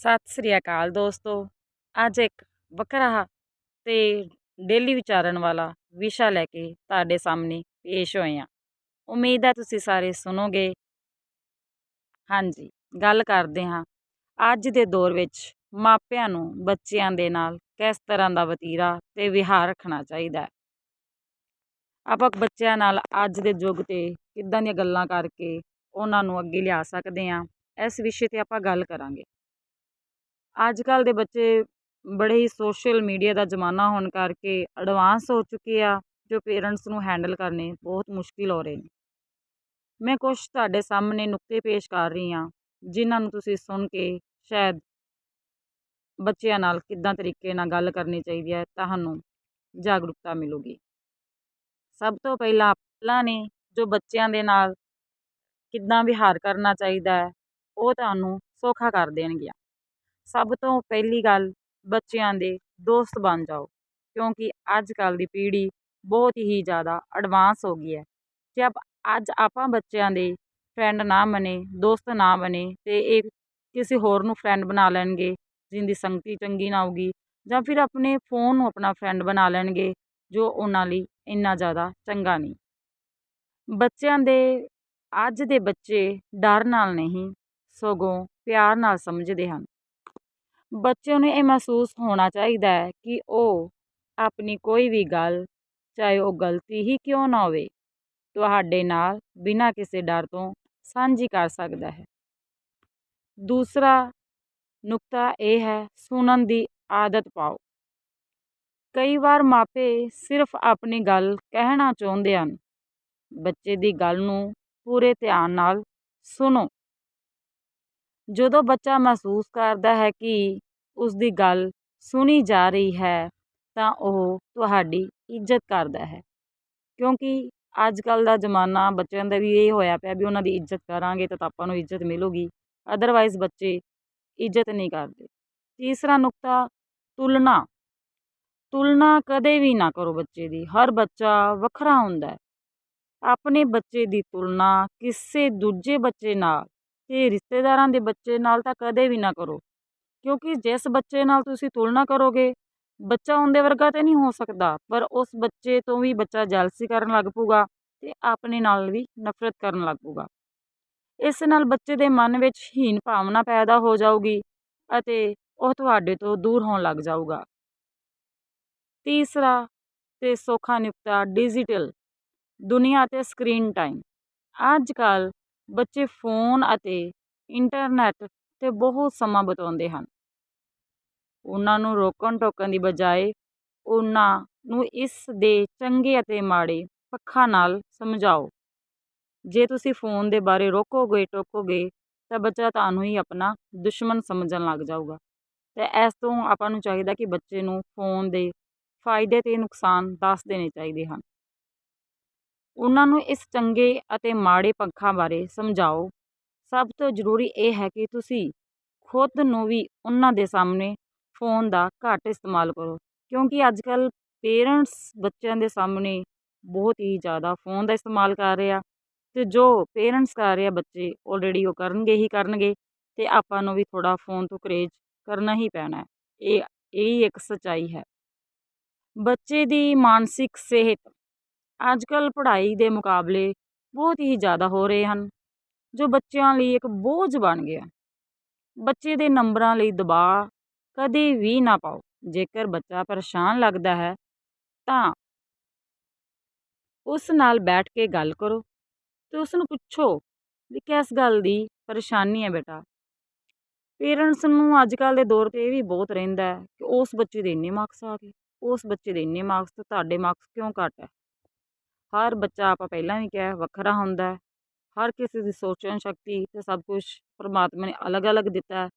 ਸਤਿ ਸ੍ਰੀ ਅਕਾਲ ਦੋਸਤੋ। ਅੱਜ ਇੱਕ ਵੱਖਰਾ ਤੇ ਡੇਲੀ ਵਿਚਾਰਨ ਵਾਲਾ ਵਿਸ਼ਾ ਲੈ ਕੇ ਤੁਹਾਡੇ ਸਾਹਮਣੇ ਪੇਸ਼ ਹੋਏ ਹਾਂ। ਉਮੀਦ ਹੈ ਤੁਸੀਂ ਸਾਰੇ ਸੁਣੋਗੇ। ਹਾਂਜੀ, ਗੱਲ ਕਰਦੇ ਹਾਂ। ਅੱਜ ਦੇ ਦੌਰ ਵਿੱਚ ਮਾਪਿਆਂ ਨੂੰ ਬੱਚਿਆਂ ਦੇ ਨਾਲ ਕਿਸ ਤਰ੍ਹਾਂ ਦਾ ਵਤੀਰਾ ਤੇ ਵਿਹਾਰ ਰੱਖਣਾ ਚਾਹੀਦਾ ਹੈ? ਆਪਾਂ ਬੱਚਿਆਂ ਨਾਲ ਅੱਜ ਦੇ ਯੁੱਗ ਤੇ ਕਿੱਦਾਂ ਦੀਆਂ ਗੱਲਾਂ ਕਰਕੇ ਉਹਨਾਂ ਨੂੰ ਅੱਗੇ ਲਿਆ ਸਕਦੇ ਹਾਂ? ਇਸ ਵਿਸ਼ੇ ਤੇ ਆਪਾਂ ਗੱਲ ਕਰਾਂਗੇ। ਅੱਜ ਕੱਲ੍ਹ ਦੇ ਬੱਚੇ ਬੜੇ ਹੀ ਸੋਸ਼ਲ ਮੀਡੀਆ ਦਾ ਜ਼ਮਾਨਾ ਹੋਣ ਕਰਕੇ ਐਡਵਾਂਸ ਹੋ ਚੁੱਕੇ ਆ, ਜੋ ਪੇਰੈਂਟਸ ਨੂੰ ਹੈਂਡਲ ਕਰਨੇ ਬਹੁਤ ਮੁਸ਼ਕਿਲ ਹੋ ਰਹੇ ਨੇ। ਮੈਂ ਕੁਝ ਤੁਹਾਡੇ ਸਾਹਮਣੇ ਨੁਕਤੇ ਪੇਸ਼ ਕਰ ਰਹੀ ਹਾਂ, ਜਿਨ੍ਹਾਂ ਨੂੰ ਤੁਸੀਂ ਸੁਣ ਕੇ ਸ਼ਾਇਦ ਬੱਚਿਆਂ ਨਾਲ ਕਿੱਦਾਂ ਤਰੀਕੇ ਨਾਲ ਗੱਲ ਕਰਨੀ ਚਾਹੀਦੀ ਹੈ, ਤੁਹਾਨੂੰ ਜਾਗਰੂਕਤਾ ਮਿਲੂਗੀ। ਸਭ ਤੋਂ ਪਹਿਲਾਂ ਪਹਿਲਾਂ ਨੇ ਜੋ ਬੱਚਿਆਂ ਦੇ ਨਾਲ ਕਿੱਦਾਂ ਵਿਹਾਰ ਕਰਨਾ ਚਾਹੀਦਾ ਹੈ, ਉਹ ਤੁਹਾਨੂੰ ਸੌਖਾ ਕਰ ਦੇਣਗੀਆਂ। ਸਭ ਤੋਂ ਪਹਿਲੀ ਗੱਲ ਬੱਚਿਆਂ ਦੇ ਦੋਸਤ ਬਣ ਜਾਓ, ਕਿਉਂਕਿ ਅੱਜ ਕੱਲ੍ਹ ਦੀ ਪੀੜ੍ਹੀ ਬਹੁਤ ਹੀ ਜ਼ਿਆਦਾ ਐਡਵਾਂਸ ਹੋ ਗਈ ਹੈ। ਜੇ ਆਪ, ਅੱਜ ਆਪਾਂ ਬੱਚਿਆਂ ਦੇ ਫਰੈਂਡ ਨਾ ਬਣੇ, ਦੋਸਤ ਨਾ ਬਣੇ, ਤੇ ਇਹ ਕਿਸੇ ਹੋਰ ਨੂੰ ਫਰੈਂਡ ਬਣਾ ਲੈਣਗੇ ਜਿਹਦੀ ਸੰਗਤੀ ਚੰਗੀ ਨਾ ਹੋਊਗੀ, ਜਾਂ ਫਿਰ ਆਪਣੇ ਫੋਨ ਨੂੰ ਆਪਣਾ ਫਰੈਂਡ ਬਣਾ ਲੈਣਗੇ, ਜੋ ਉਹਨਾਂ ਲਈ ਇੰਨਾ ਜ਼ਿਆਦਾ ਚੰਗਾ ਨਹੀਂ। ਬੱਚਿਆਂ ਦੇ, ਅੱਜ ਦੇ ਬੱਚੇ ਡਰ ਨਾਲ ਨਹੀਂ, ਸਗੋਂ ਪਿਆਰ ਨਾਲ ਸਮਝਦੇ ਹਨ। ਬੱਚੇ ਨੂੰ ਇਹ ਮਹਿਸੂਸ ਹੋਣਾ ਚਾਹੀਦਾ ਹੈ ਕਿ ਉਹ ਆਪਣੀ ਕੋਈ ਵੀ ਗੱਲ, ਚਾਹੇ ਉਹ ਗਲਤੀ ਹੀ ਕਿਉਂ ਨਾ ਹੋਵੇ, ਤੁਹਾਡੇ ਨਾਲ ਬਿਨਾਂ ਕਿਸੇ ਡਰ ਤੋਂ ਸਾਂਝੀ ਕਰ ਸਕਦਾ ਹੈ। ਦੂਸਰਾ ਨੁਕਤਾ ਇਹ ਹੈ, ਸੁਣਨ ਦੀ ਆਦਤ ਪਾਓ। ਕਈ ਵਾਰ ਮਾਪੇ ਸਿਰਫ ਆਪਣੀ ਗੱਲ ਕਹਿਣਾ ਚਾਹੁੰਦੇ ਹਨ। ਬੱਚੇ ਦੀ ਗੱਲ ਨੂੰ ਪੂਰੇ ਧਿਆਨ ਨਾਲ ਸੁਣੋ। ਜਦੋਂ ਬੱਚਾ ਮਹਿਸੂਸ ਕਰਦਾ ਹੈ ਕਿ ਉਸ ਦੀ ਗੱਲ ਸੁਣੀ ਜਾ ਰਹੀ ਹੈ, ਤਾਂ ਉਹ ਤੁਹਾਡੀ ਇੱਜ਼ਤ ਕਰਦਾ ਹੈ। ਕਿਉਂਕਿ ਅੱਜ ਕੱਲ੍ਹ ਦਾ ਜ਼ਮਾਨਾ ਬੱਚਿਆਂ ਦਾ ਵੀ ਇਹ ਹੋਇਆ ਪਿਆ ਵੀ ਉਹਨਾਂ ਦੀ ਇੱਜ਼ਤ ਕਰਾਂਗੇ ਤਾਂ ਆਪਾਂ ਨੂੰ ਇੱਜ਼ਤ ਮਿਲੂਗੀ ਅਦਰਵਾਈਜ਼ ਬੱਚੇ ਇੱਜ਼ਤ ਨਹੀਂ ਕਰਦੇ। ਤੀਸਰਾ ਨੁਕਤਾ, ਤੁਲਨਾ। ਤੁਲਨਾ ਕਦੇ ਵੀ ਨਾ ਕਰੋ ਬੱਚੇ ਦੀ, ਹਰ ਬੱਚਾ ਵੱਖਰਾ ਹੁੰਦਾ ਆਪਣੇ ਬੱਚੇ ਦੀ ਤੁਲਨਾ ਕਿਸੇ ਦੂਜੇ ਬੱਚੇ ਨਾਲ ਤੇ ਰਿਸ਼ਤੇਦਾਰਾਂ ਦੇ ਬੱਚੇ ਨਾਲ ਤਾਂ ਕਦੇ ਵੀ ਨਾ ਕਰੋ। ਕਿਉਂਕਿ ਜਿਸ ਬੱਚੇ ਨਾਲ ਤੁਸੀਂ ਤੁਲਨਾ ਕਰੋਗੇ, ਬੱਚਾ ਉਹਦੇ ਵਰਗਾ ਤਾਂ ਨਹੀਂ ਹੋ ਸਕਦਾ। ਪਰ ਉਸ ਬੱਚੇ ਤੋਂ ਵੀ ਬੱਚਾ ਜੈਲਸੀ ਕਰਨ ਲੱਗ ਪਊਗਾ ਤੇ ਆਪਣੇ ਨਾਲ ਵੀ ਨਫ਼ਰਤ ਕਰਨ ਲੱਗ ਪਊਗਾ। ਇਸ ਨਾਲ ਬੱਚੇ ਦੇ ਮਨ ਵਿੱਚ ਹੀਨ ਭਾਵਨਾ ਪੈਦਾ ਹੋ ਜਾਊਗੀ ਅਤੇ ਉਹ ਤੁਹਾਡੇ ਤੋਂ ਦੂਰ ਹੋਣ ਲੱਗ ਜਾਊਗਾ। ਤੀਸਰਾ ਤੇ ਸੌਖਾ ਨੁਕਤਾ ਡਿਜੀਟਲ ਦੁਨੀਆ ਅਤੇ ਸਕਰੀਨ ਟਾਈਮ ਅੱਜ ਕੱਲ੍ਹ ਬੱਚੇ ਫੋਨ ਅਤੇ ਇੰਟਰਨੈਟ 'ਤੇ ਬਹੁਤ ਸਮਾਂ ਬਿਤਾਉਂਦੇ ਹਨ। ਉਹਨਾਂ ਨੂੰ ਰੋਕਣ ਟੋਕਣ ਦੀ ਬਜਾਏ ਉਹਨਾਂ ਨੂੰ ਇਸ ਦੇ ਚੰਗੇ ਅਤੇ ਮਾੜੇ ਪੱਖਾਂ ਨਾਲ ਸਮਝਾਓ। ਜੇ ਤੁਸੀਂ ਫੋਨ ਦੇ ਬਾਰੇ ਰੋਕੋਗੇ, ਟੋਕੋਗੇ, ਤਾਂ ਬੱਚਾ ਤੁਹਾਨੂੰ ਹੀ ਆਪਣਾ ਦੁਸ਼ਮਣ ਸਮਝਣ ਲੱਗ ਜਾਊਗਾ। ਅਤੇ ਇਸ ਤੋਂ ਆਪਾਂ ਨੂੰ ਚਾਹੀਦਾ ਕਿ ਬੱਚੇ ਨੂੰ ਫੋਨ ਦੇ ਫਾਇਦੇ ਅਤੇ ਨੁਕਸਾਨ ਦੱਸ ਦੇਣੇ ਚਾਹੀਦੇ ਹਨ। ਉਹਨਾਂ ਨੂੰ ਇਸ ਚੰਗੇ ਅਤੇ ਮਾੜੇ ਪੱਖਾਂ ਬਾਰੇ ਸਮਝਾਓ। ਸਭ ਤੋਂ ਜ਼ਰੂਰੀ ਇਹ ਹੈ ਕਿ ਤੁਸੀਂ ਖੁਦ ਨੂੰ ਵੀ ਉਹਨਾਂ ਦੇ ਸਾਹਮਣੇ ਫੋਨ ਦਾ ਘੱਟ ਇਸਤੇਮਾਲ ਕਰੋ, ਕਿਉਂਕਿ ਅੱਜ ਕੱਲ੍ਹ ਪੇਰੈਂਟਸ ਬੱਚਿਆਂ ਦੇ ਸਾਹਮਣੇ ਬਹੁਤ ਹੀ ਜ਼ਿਆਦਾ ਫੋਨ ਦਾ ਇਸਤੇਮਾਲ ਕਰ ਰਹੇ ਆ ਅਤੇ ਜੋ ਪੇਰੈਂਟਸ ਕਰ ਰਹੇ ਆ ਬੱਚੇ ਆਲਰੇਡੀ ਉਹ ਕਰਨਗੇ ਹੀ ਕਰਨਗੇ ਅਤੇ ਆਪਾਂ ਨੂੰ ਵੀ ਥੋੜ੍ਹਾ ਫੋਨ ਤੋਂ ਕਰੇਜ ਕਰਨਾ ਹੀ ਪੈਣਾ। ਇਹ ਇਹ ਇੱਕ ਸੱਚਾਈ ਹੈ। ਬੱਚੇ ਦੀ ਮਾਨਸਿਕ ਸਿਹਤ ਅੱਜ ਕੱਲ੍ਹ ਪੜ੍ਹਾਈ ਦੇ ਮੁਕਾਬਲੇ ਬਹੁਤ ਹੀ ਜ਼ਿਆਦਾ ਹੋ ਰਹੇ ਹਨ, ਜੋ ਬੱਚਿਆਂ ਲਈ ਇੱਕ ਬੋਝ ਬਣ ਗਿਆ। ਬੱਚੇ ਦੇ ਨੰਬਰਾਂ ਲਈ ਦਬਾਅ ਕਦੇ ਵੀ ਨਾ ਪਾਓ। ਜੇਕਰ ਬੱਚਾ ਪਰੇਸ਼ਾਨ ਲੱਗਦਾ ਹੈ, ਤਾਂ ਉਸ ਨਾਲ ਬੈਠ ਕੇ ਗੱਲ ਕਰੋ ਤੇ ਉਸ ਨੂੰ ਪੁੱਛੋ ਵੀ ਕਿਸ ਗੱਲ ਦੀ ਪਰੇਸ਼ਾਨੀ ਹੈ ਬੇਟਾ? ਪੇਰੈਂਟਸ ਨੂੰ ਅੱਜ ਕੱਲ੍ਹ ਦੇ ਦੌਰ 'ਤੇ ਇਹ ਵੀ ਬਹੁਤ ਰਹਿੰਦਾ ਕਿ ਉਸ ਬੱਚੇ ਦੇ ਇੰਨੇ ਮਾਰਕਸ ਆ ਗਏ, ਉਸ ਬੱਚੇ ਦੇ ਇੰਨੇ ਮਾਰਕਸ ਤੇ ਤੁਹਾਡੇ ਮਾਰਕਸ ਕਿਉਂ ਘੱਟ ਹੈ? ਹਰ ਬੱਚਾ ਆਪਾਂ ਪਹਿਲਾਂ ਵੀ ਕਿਹਾ, ਵੱਖਰਾ ਹੁੰਦਾ ਹਰ ਕਿਸੇ ਦੀ ਸੋਚਣ ਸ਼ਕਤੀ ਤੇ ਸਭ ਕੁਝ ਪਰਮਾਤਮਾ ਨੇ ਅਲੱਗ-ਅਲੱਗ ਦਿੱਤਾ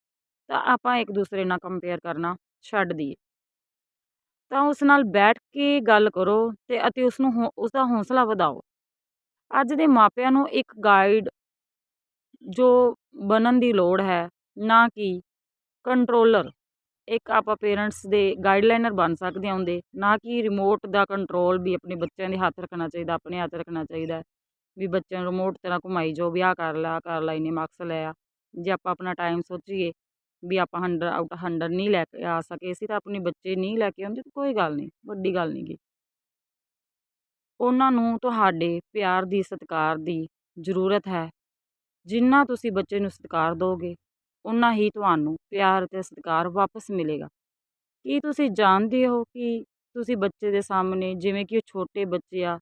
ਤਾਂ ਆਪਾਂ ਇੱਕ ਦੂਸਰੇ ਨਾਲ ਕੰਪੇਅਰ ਕਰਨਾ ਛੱਡ ਦਈਏ। ਤਾਂ ਉਸ ਨਾਲ ਬੈਠ ਕੇ ਗੱਲ ਕਰੋ ਤੇ ਅਤੇ ਉਸ ਨੂੰ ਉਸ ਦਾ ਹੌਸਲਾ ਵਧਾਓ। ਅੱਜ ਦੇ ਮਾਪਿਆਂ ਨੂੰ ਇੱਕ ਗਾਈਡ ਜੋ ਬਣਨ ਦੀ ਲੋੜ ਹੈ, ਨਾ ਕਿ ਕੰਟਰੋਲਰ ਇੱਕ ਆਪਾਂ ਪੇਰੈਂਟਸ ਦੇ ਗਾਈਡਲਾਈਨਰ ਬਣ ਸਕਦੇ ਹਾਂ ਉਹਦੇ, ਨਾ ਕਿ ਰਿਮੋਟ ਦਾ ਕੰਟਰੋਲ ਵੀ ਆਪਣੇ ਬੱਚਿਆਂ ਦੇ ਹੱਥ ਰੱਖਣਾ ਚਾਹੀਦਾ, ਆਪਣੇ ਹੱਥ ਰੱਖਣਾ ਚਾਹੀਦਾ ਵੀ ਬੱਚਿਆਂ ਨੂੰ ਰਿਮੋਟ ਤਰ੍ਹਾਂ ਘੁਮਾਈ ਜਾਓ, ਵੀ ਆਹ ਕਰ ਲਾ, ਆਹ ਕਰ ਲਾ, ਇੰਨੇ ਮਾਰਕਸ ਲੈ ਆ। ਜੇ ਆਪਾਂ ਆਪਣਾ ਟਾਈਮ ਸੋਚੀਏ ਵੀ ਆਪਾਂ 100 ਆਊਟ 100 ਨਹੀਂ ਲੈ ਕੇ ਆ ਸਕੇ, ਅਸੀਂ ਤਾਂ ਆਪਣੇ ਬੱਚੇ ਨਹੀਂ ਲੈ ਕੇ ਆਉਂਦੇ, ਕੋਈ ਗੱਲ ਨਹੀਂ, ਵੱਡੀ ਗੱਲ ਨਹੀਂ ਗੀ। ਉਹਨਾਂ ਨੂੰ ਤੁਹਾਡੇ ਪਿਆਰ ਦੀ, ਸਤਿਕਾਰ ਦੀ ਜ਼ਰੂਰਤ ਹੈ, ਜਿੰਨਾ ਤੁਸੀਂ ਬੱਚੇ ਨੂੰ ਸਤਿਕਾਰ ਦਿਓਗੇ ਉਨਾ ਹੀ ਤੁਹਾਨੂੰ ਪਿਆਰ ਅਤੇ ਸਤਿਕਾਰ ਵਾਪਸ ਮਿਲੇਗਾ। ਕੀ ਤੁਸੀਂ ਜਾਣਦੇ ਹੋ ਕਿ ਤੁਸੀਂ ਬੱਚੇ ਦੇ ਸਾਹਮਣੇ ਜਿਵੇਂ ਕਿ ਉਹ ਛੋਟੇ ਬੱਚੇ ਆ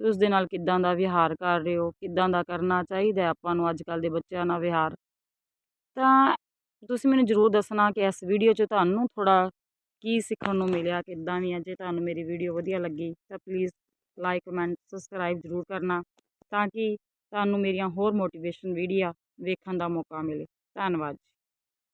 ਤੇ ਉਸ ਦੇ ਨਾਲ ਕਿੱਦਾਂ ਦਾ ਵਿਹਾਰ ਕਰ ਰਹੇ ਹੋ, ਕਿੱਦਾਂ ਦਾ ਕਰਨਾ ਚਾਹੀਦਾ ਆਪਾਂ ਨੂੰ ਅੱਜ ਕੱਲ੍ਹ ਦੇ ਬੱਚਿਆਂ ਨਾਲ ਵਿਹਾਰ? ਤਾਂ ਤੁਸੀਂ ਮੈਨੂੰ ਜ਼ਰੂਰ ਦੱਸਣਾ ਕਿ ਇਸ ਵੀਡੀਓ 'ਚ ਤੁਹਾਨੂੰ ਥੋੜ੍ਹਾ ਕੀ ਸਿੱਖਣ ਨੂੰ ਮਿਲਿਆ, ਕਿੱਦਾਂ ਵੀ ਆ, ਜੇ ਤੁਹਾਨੂੰ ਮੇਰੀ ਵੀਡੀਓ ਵਧੀਆ ਲੱਗੀ ਤਾਂ ਪਲੀਜ਼ ਲਾਈਕ ਕਮੈਂਟ ਸਬਸਕ੍ਰਾਈਬ ਜ਼ਰੂਰ ਕਰਨਾ ਤਾਂ ਕਿ ਤੁਹਾਨੂੰ ਮੇਰੀਆਂ ਹੋਰ ਮੋਟੀਵੇਸ਼ਨ ਵੀਡੀਓ ਵੇਖਣ ਦਾ ਮੌਕਾ ਮਿਲੇ। ਧੰਨਵਾਦ